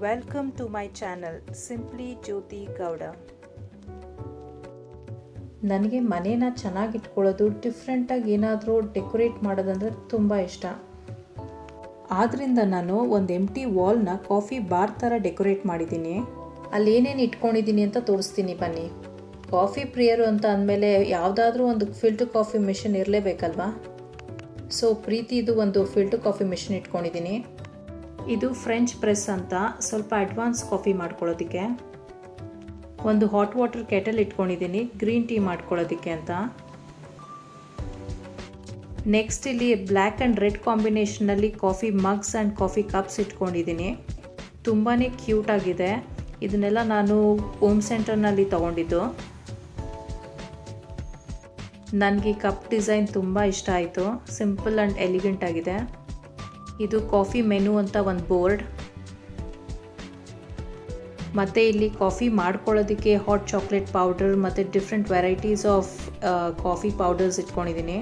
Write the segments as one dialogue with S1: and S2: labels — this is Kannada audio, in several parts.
S1: Welcome to my channel, Simply Jyoti Gowda. ನನಗೆ ಮನೇನ ಚೆನ್ನಾಗಿಟ್ಕೊಳ್ಳೋದು ಡಿಫ್ರೆಂಟಾಗಿ ಏನಾದರೂ ಡೆಕೋರೇಟ್ ಮಾಡೋದಂದರೆ ತುಂಬ ಇಷ್ಟ. ಆದ್ದರಿಂದ ನಾನು ಒಂದು ಎಂಟಿ ವಾಲ್ನ ಕಾಫಿ ಬಾರ್ ಥರ ಡೆಕೋರೇಟ್ ಮಾಡಿದ್ದೀನಿ. ಅಲ್ಲಿ ಏನೇನು ಇಟ್ಕೊಂಡಿದ್ದೀನಿ ಅಂತ ತೋರಿಸ್ತೀನಿ ಬನ್ನಿ. ಕಾಫಿ ಪ್ರಿಯರು ಅಂತ ಅಂದಮೇಲೆ ಯಾವುದಾದ್ರೂ ಒಂದು ಫಿಲ್ಟರ್ ಕಾಫಿ ಮಿಷಿನ್ ಇರಲೇಬೇಕಲ್ವಾ? ಸೊ ಪ್ರೀತಿದು ಒಂದು ಫಿಲ್ಟರ್ ಕಾಫಿ ಮಿಷಿನ್ ಇಟ್ಕೊಂಡಿದ್ದೀನಿ. ಇದು ಫ್ರೆಂಚ್ ಪ್ರೆಸ್ ಅಂತ ಸ್ವಲ್ಪ ಅಡ್ವಾನ್ಸ್ ಕಾಫಿ ಮಾಡ್ಕೊಳ್ಳೋದಕ್ಕೆ. ಒಂದು ಹಾಟ್ ವಾಟರ್ ಕೆಟಲ್ ಇಟ್ಕೊಂಡಿದ್ದೀನಿ, ಗ್ರೀನ್ ಟೀ ಮಾಡ್ಕೊಳ್ಳೋದಕ್ಕೆ ಅಂತ. ನೆಕ್ಸ್ಟ್ ಇಲ್ಲಿ black and red ಕಾಂಬಿನೇಷನಲ್ಲಿ coffee mugs and coffee cups ಇಟ್ಕೊಂಡಿದ್ದೀನಿ. ತುಂಬಾ ಕ್ಯೂಟ್ ಆಗಿದೆ. ಇದನ್ನೆಲ್ಲ ನಾನು ಹೋಮ್ ಸೆಂಟರ್ನಲ್ಲಿ ತೊಗೊಂಡಿದ್ದು. ನನಗೆ ಕಪ್ ಡಿಸೈನ್ ತುಂಬ ಇಷ್ಟ ಆಯಿತು. ಸಿಂಪಲ್ ಆ್ಯಂಡ್ ಎಲಿಗೆಂಟ್ ಆಗಿದೆ. ಇದು ಕಾಫಿ ಮೆನು ಅಂತ ಒಂದು ಬೋರ್ಡ್. ಮತ್ತು ಇಲ್ಲಿ ಕಾಫಿ ಮಾಡ್ಕೊಳ್ಳೋದಕ್ಕೆ ಹಾಟ್ ಚಾಕ್ಲೇಟ್ ಪೌಡರ್ ಮತ್ತು different varieties of coffee powders ಇಟ್ಕೊಂಡಿದ್ದೀನಿ.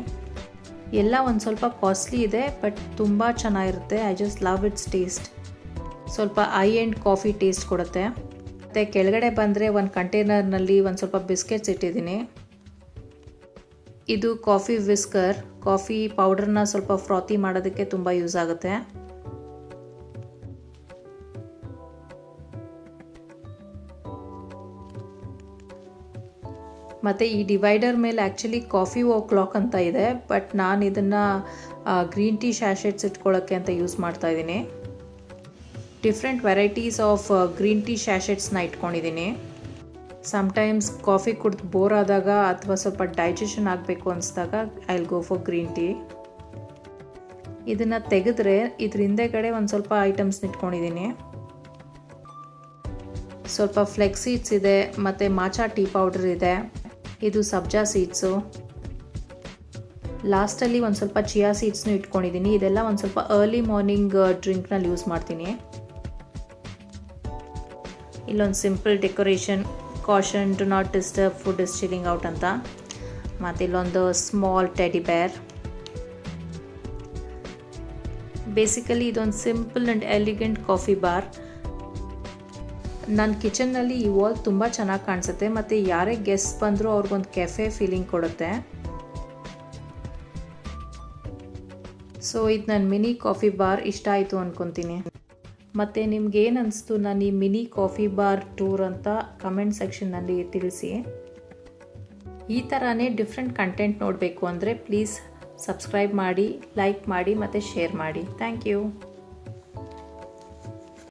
S1: ಎಲ್ಲ ಒಂದು ಸ್ವಲ್ಪ ಕಾಸ್ಟ್ಲಿ ಇದೆ, ಬಟ್ ತುಂಬ ಚೆನ್ನಾಗಿರುತ್ತೆ. I just love its taste. ಸ್ವಲ್ಪ ಐ ಆ್ಯಂಡ್ ಕಾಫಿ ಟೇಸ್ಟ್ ಕೊಡುತ್ತೆ. ಮತ್ತು ಕೆಳಗಡೆ ಬಂದರೆ ಒಂದು ಕಂಟೈನರ್ನಲ್ಲಿ ಒಂದು ಸ್ವಲ್ಪ ಬಿಸ್ಕೆಟ್ಸ್ ಇಟ್ಟಿದ್ದೀನಿ. ಇದು ಕಾಫಿ ವಿಸ್ಕರ್, ಕಾಫಿ ಪೌಡರ್ನ ಸ್ವಲ್ಪ ಫ್ರಾತಿ ಮಾಡೋದಕ್ಕೆ ತುಂಬ ಯೂಸ್ ಆಗುತ್ತೆ. ಮತ್ತು ಈ ಡಿವೈಡರ್ ಮೇಲೆ ಆ್ಯಕ್ಚುಲಿ ಕಾಫಿ ಓ ಕ್ಲಾಕ್ ಅಂತ ಇದೆ, ಬಟ್ ನಾನು ಇದನ್ನು ಗ್ರೀನ್ ಟೀ ಶ್ಯಾಶೆಟ್ಸ್ ಇಟ್ಕೊಳ್ಳೋಕ್ಕೆ ಅಂತ ಯೂಸ್ ಮಾಡ್ತಾ ಇದ್ದೀನಿ. Different varieties of green tea ಶ್ಯಾಶೆಟ್ಸ್ನ ಇಟ್ಕೊಂಡಿದ್ದೀನಿ. ಸಮ್ಟೈಮ್ಸ್ ಕಾಫಿ ಕುಡ್ದು ಬೋರ್ ಆದಾಗ ಅಥವಾ ಸ್ವಲ್ಪ ಡೈಜೆಷನ್ ಆಗಬೇಕು ಅನಿಸಿದಾಗ I will go for green tea ಇದನ್ನು ತೆಗೆದ್ರೆ ಇದ್ರ ಹಿಂದೆಗಡೆ ಒಂದು ಸ್ವಲ್ಪ ಐಟಮ್ಸ್ ಇಟ್ಕೊಂಡಿದ್ದೀನಿ ಸ್ವಲ್ಪ ಫ್ಲೆಕ್ಸ್ ಸೀಡ್ಸ್ ಇದೆ, ಮತ್ತು ಮಾಚಾ ಟೀ ಪೌಡರ್ ಇದೆ. ಇದು ಸಬ್ಜಾ ಸೀಡ್ಸು ಲಾಸ್ಟಲ್ಲಿ ಒಂದು ಸ್ವಲ್ಪ ಚಿಯಾ ಸೀಡ್ಸ್ನು ಇಟ್ಕೊಂಡಿದ್ದೀನಿ ಇದೆಲ್ಲ ಒಂದು ಸ್ವಲ್ಪ ಅರ್ಲಿ ಮಾರ್ನಿಂಗ್ ಡ್ರಿಂಕ್ನಲ್ಲಿ ಯೂಸ್ ಮಾಡ್ತೀನಿ. ಇಲ್ಲೊಂದು simple decoration caution to not disturb food is chilling out ಅಂತ. ಮತ್ತು ಇಲ್ಲೊಂದು ಸ್ಮಾಲ್ ಟೆಡಿ ಬ್ಯಾರ್ ಬೇಸಿಕಲಿ ಇದೊಂದು simple and elegant coffee bar ನನ್ನ ಕಿಚನ್ನಲ್ಲಿ ಈ ವಾಲ್ ತುಂಬ ಚೆನ್ನಾಗಿ ಕಾಣಿಸುತ್ತೆ, ಮತ್ತು ಯಾರೇ ಗೆಸ್ಟ್ ಬಂದರೂ ಅವ್ರಿಗೊಂದು ಕೆಫೆ ಫೀಲಿಂಗ್ ಕೊಡುತ್ತೆ. ಸೊ ಇದು ನನ್ನ ಮಿನಿ ಕಾಫಿ ಬಾರ್ ಇಷ್ಟ ಆಯಿತು ಅಂದ್ಕೊತೀನಿ ಮತ್ತು ನಿಮ್ಗೇನು ಅನಿಸ್ತು ನಾನು ಈ ಮಿನಿ ಕಾಫಿ ಬಾರ್ ಟೂರ್ ಅಂತ ಕಮೆಂಟ್ ಸೆಕ್ಷನ್ನಲ್ಲಿ ತಿಳಿಸಿ. ಈ ಥರನೇ ಡಿಫ್ರೆಂಟ್ ಕಂಟೆಂಟ್ ನೋಡಬೇಕು ಅಂದರೆ ಪ್ಲೀಸ್ ಸಬ್ಸ್ಕ್ರೈಬ್ ಮಾಡಿ, ಲೈಕ್ ಮಾಡಿ ಮತ್ತು ಶೇರ್ ಮಾಡಿ. Thank you.